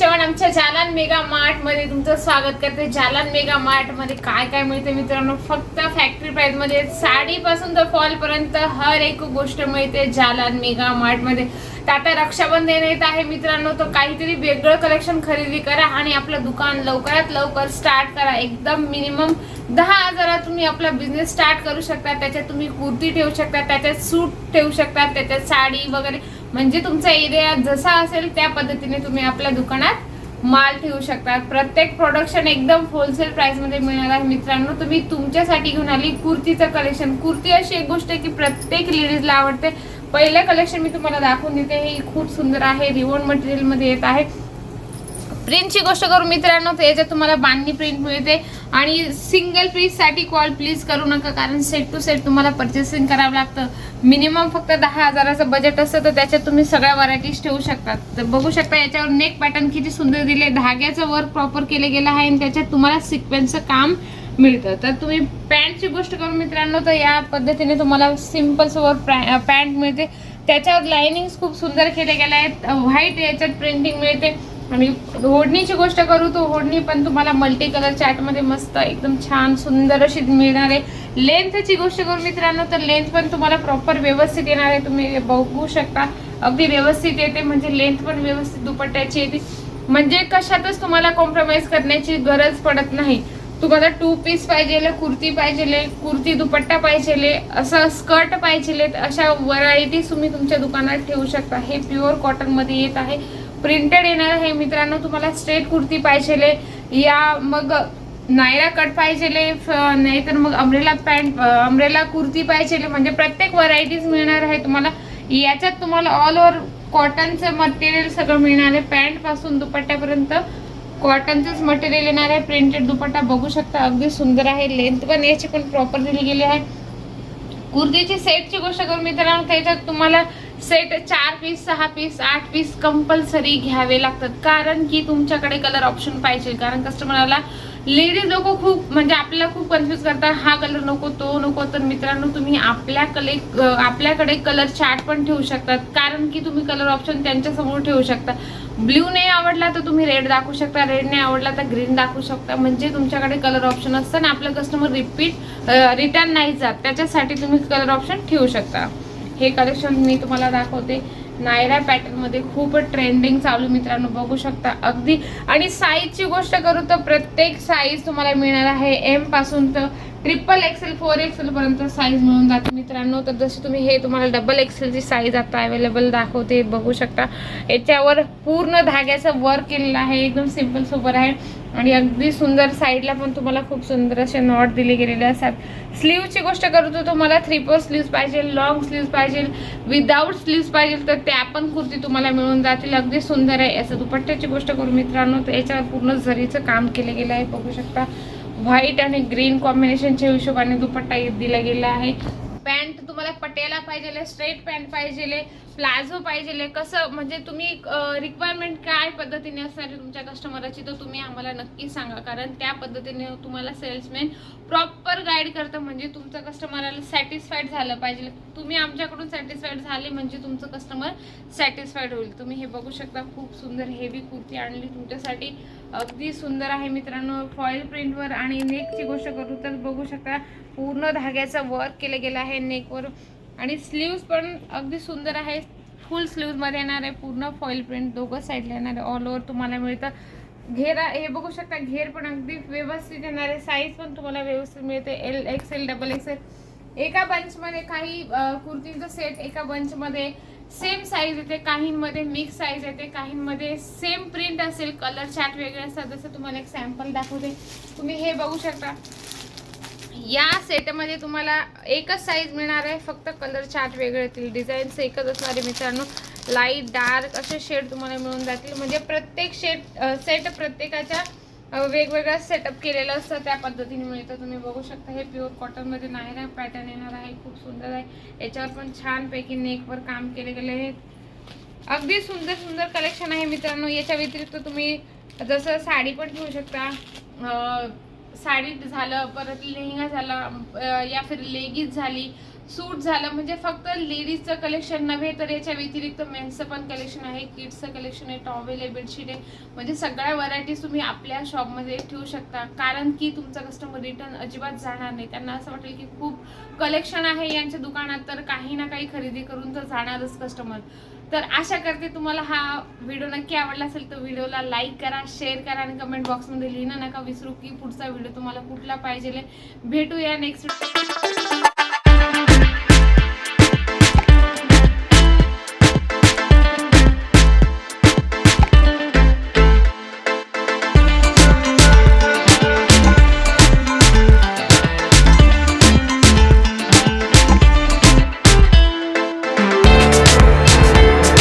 चव्हाण आमच्या जालान मेगा मार्टमध्ये तुमचं स्वागत करते. जालान मेगा मार्टमध्ये काय काय मिळते मित्रांनो? फक्त फॅक्टरी प्राइसमध्ये साडीपासून तर फॉल पर्यंत हर एक गोष्ट मिळते जालान मेगा मार्टमध्ये. तर आता रक्षाबंधन येत आहे मित्रांनो तर काहीतरी वेगळं कलेक्शन खरेदी करा आणि आपलं दुकान लवकरात लवकर स्टार्ट करा. एकदम मिनिमम दहा हजारात तुम्ही आपला बिझनेस स्टार्ट करू शकता. त्याच्यात तुम्ही कुर्ती ठेवू शकता त्याच्यात सूट ठेवू शकता त्याच्यात साडी वगैरे म्हणजे तुमचा एरिया जसा असेल त्या पद्धतीने तुम्ही आपल्या दुकानात माल ठेवू शकता. प्रत्येक प्रोडक्शन एकदम होलसेल प्राइसमध्ये मिळणार आहे. मित्रांनो तुम्ही तुमच्यासाठी घेऊन आली कुर्तीचं कलेक्शन कुर्ती अशी एक गोष्ट आहे की प्रत्येक लेडीजला आवडते. पहिलं कलेक्शन मी तुम्हाला दाखवून देते. हे खूप सुंदर आहे. रिवॉन मटेरियलमध्ये येत आहे. प्रिंटची गोष्ट करू मित्रांनो तर याच्यात तुम्हाला बांधणी प्रिंट मिळते आणि सिंगल पीससाठी कॉल प्लीज करू नका कारण सेट टू सेट तुम्हाला परचेसिंग करावं लागतं. मिनिमम फक्त दहा हजाराचं बजेट असतं तर त्याच्यात तुम्ही सगळ्या व्हरायटीज ठेवू शकता. तर बघू शकता याच्यावर नेक पॅटर्न किती सुंदर दिले धाग्याचं वर्क प्रॉपर केलं गेलं आहे आणि त्याच्यात तुम्हाला सिक्वेन्सचं काम मिळतं. तर तुम्ही पॅन्टची गोष्ट करू मित्रांनो तर या पद्धतीने तुम्हाला सिंपल पॅ पॅन्ट मिळते. त्याच्यावर लाइनिंग खूप सुंदर केले गेले आहेत. व्हाईट याच्यात प्रिंटिंग मिळते. आणि ओढणीची गोष्ट करू तो ओढणी पण तुम्हाला मल्टी कलर चॅटमध्ये मस्त एकदम छान सुंदर अशी मिळणार आहे. लेंथची गोष्ट करू मित्रांनो तर लेंथ पण तुम्हाला प्रॉपर व्यवस्थित येणार आहे. तुम्ही बघू शकता. अगदी व्यवस्थित येते म्हणजे लेंथ पण व्यवस्थित दुपट्ट्याची येते. म्हणजे कशातच तुम्हाला कॉम्प्रोमाइज करण्याची गरज पडत नाही. तुम्हाला टू पीस पाहिजे कुर्ती पाहिजे कुर्ती दुपट्टा पाहिजे असं स्कर्ट पाहिजे अशा व्हरायटीज तुम्ही तुमच्या दुकानात ठेवू शकता. हे प्युअर कॉटनमध्ये येत आहे. प्रिंटेड येणार आहे. मित्रांनो तुम्हाला स्ट्रेट कुर्ती पाहिजे या मग नायरा कट पाहिजे नाहीतर मग अमरेला पॅन्ट अमरेला कुर्ती पाहिजे म्हणजे प्रत्येक व्हरायटीज मिळणार आहे तुम्हाला. याच्यात तुम्हाला ऑल ओव्हर कॉटनचं मटेरियल सगळं मिळणार आहे. पॅन्टपासून दुपट्ट्यापर्यंत कॉटनचंच मटेरियल येणार आहे. प्रिंटेड दुपट्टा बघू शकता. अगदी सुंदर आहे. लेंथ पण याची पण प्रॉपर दिली गेली आहे. कुर्तीची सेटची गोष्ट करू मित्रांनो त्याच्यात तुम्हाला सेट चार पीस सहा पीस आठ पीस कंपल्सरी घ्यावे लागतात. कारण की तुमच्याकडे कलर ऑप्शन पाहिजे. कारण कस्टमरला लेडीज लोक खूप म्हणजे आपल्याला खूप कन्फ्युज करतात. हा कलर नको तो नको. तर मित्रांनो तुम्ही आपल्या कले आपल्याकडे कलर चार्ट पण ठेवू शकतात. कारण की तुम्ही कलर ऑप्शन त्यांच्यासमोर ठेवू शकता. ब्ल्यू नाही आवडला तर तुम्ही रेड दाखवू शकता. रेड नाही आवडला तर ग्रीन दाखवू शकता. म्हणजे तुमच्याकडे कलर ऑप्शन असतं ना आपलं कस्टमर रिपीट रिटर्न नाही जात. त्याच्यासाठी तुम्ही कलर ऑप्शन ठेवू शकता. हे कलेक्शन मी तुम्हाला दाखवते. नायरा पॅटर्नमध्ये खूप ट्रेंडिंग चालू मित्रांनो बघू शकता. अगदी. आणि साईजची गोष्ट करू तर प्रत्येक साईज तुम्हाला मिळणार आहे एमपासून तर ट्रिपल एक्सेल फोर एक्सेल पर्यंत साईज मिळून जाते मित्रांनो. तर जशी तुम्ही हे तुम्हाला डबल एक्सेलची साईज आता अवेलेबल दाखवते बघू शकता. याच्यावर पूर्ण धाग्याचं वर्क केलेलं आहे. एकदम सिंपल सोबर आहे. आणि अगदी सुंदर साईडला पण तुम्हाला खूप सुंदर असे नॉट दिले गेलेले असतात. स्लीवची गोष्ट करू तर तुम्हाला थ्री फोर स्लीव्स पाहिजे लॉंग स्लीव्स पाहिजे विदाऊट स्लीव्स पाहिजे तर त्या पण कुर्ती तुम्हाला मिळून जातील. अगदी सुंदर आहे. असं दुपट्ट्याची गोष्ट करू मित्रांनो तर याच्यावर पूर्ण झरीचं काम केलं गेलं आहे. बघू शकता व्हाईट आणि ग्रीन कॉम्बिनेशनच्या हिशोबाने दुपट्टा दिला गेला आहे. पॅन्ट तुम्हाला पटेला पाहिजे स्ट्रेट पॅन्ट पाहिजे प्लाझो पाहिजे कसं म्हणजे तुम्ही रिक्वायरमेंट काय पद्धतीने असणार तुमच्या कस्टमरची तर तुम्ही आम्हाला नक्की सांगा. कारण त्या पद्धतीने तुम्हाला सेल्समॅन प्रॉपर गाईड करतं. म्हणजे तुमचं कस्टमरला सॅटिस्फाईड झालं पाहिजे. तुम्ही आमच्याकडून सॅटिस्फाईड झाले म्हणजे तुमचं कस्टमर सॅटिस्फाईड होईल. तुम्ही हे बघू शकता. खूप सुंदर हेवी कुर्ती आणली तुमच्यासाठी. अगदी सुंदर आहे मित्रांनो. फॉईल प्रिंटवर आणि नेकची गोष्ट करू तर बघू शकता. पूर्ण धाग्याचा वर्क केलं गेलं आहे नेकवर आणि स्लीव्स पण अगदी सुंदर आहे फुल स्लीव्जमध्ये येणार आहे. पूर्ण फॉईल प्रिंट दोघं साईडला येणार आहे. ऑल ओव्हर तुम्हाला मिळतं. घेरा हे बघू शकता घेर पण अगदी व्यवस्थित येणार आहे. साईज पण तुम्हाला व्यवस्थित मिळते. एल एक्सेल डबल एक्सेल एका बंचमध्ये काही कुर्तींचं सेट एका बंचमध्ये सेम साईज येते. काहींमध्ये मिक्स साईज येते. काहींमध्ये सेम प्रिंट असेल. कलर चार्ट वेगळे असतात. जसं तुम्हाला एक सॅम्पल दाखवते. तुम्ही हे बघू शकता. या सेटमध्ये तुम्हाला एकच साईज मिळणार आहे. फक्त कलर चार्ट वेगळे येतील. डिझाईन्स एकच असणार आहे मित्रांनो. लाइट डार्क असे शेड तुम्हाला मिळून जातील. म्हणजे प्रत्येक शेड सेट प्रत्येकाच्या वेगवेगळा सेटअप केलेलं असतं त्या पद्धतीने मिळतं तुम्ही बघू शकता. हे प्युअर कॉटनमध्ये नाही ना पॅटर्न येणार आहे. खूप सुंदर आहे. याच्यावर पण छानपैकी नेकवर काम केले गेले आहे. अगदी सुंदर सुंदर कलेक्शन आहे मित्रांनो. याच्या व्यतिरिक्त तुम्ही जसं साडी पण घेऊ शकता. साडी झालं परत लेहंगा झाला या फिर लेगीज झाली सूट झालं म्हणजे फक्त लेडीजचं कलेक्शन नव्हे तर याच्या व्यतिरिक्त मेन्सचं पण कलेक्शन आहे किड्सचं कलेक्शन आहे टॉवेल आहे बेडशीट आहे. म्हणजे सगळ्या व्हरायटीज तुम्ही आपल्या शॉपमध्ये ठेवू शकता. कारण की तुमचा कस्टमर रिटर्न अजिबात जाणार नाही. त्यांना असं वाटेल की खूप कलेक्शन आहे यांच्या दुकानात तर काही ना काही खरेदी करून तर जाणारच कस्टमर तर आशा करते तुम्हाला हा व्हिडिओ नक्की आवडला असेल तर व्हिडिओला लाईक करा शेअर करा आणि कमेंट बॉक्समध्ये लिहिणं नका विसरू की पुढचा व्हिडिओ तुम्हाला कुठला पाहिजे भेटूया नेक्स्ट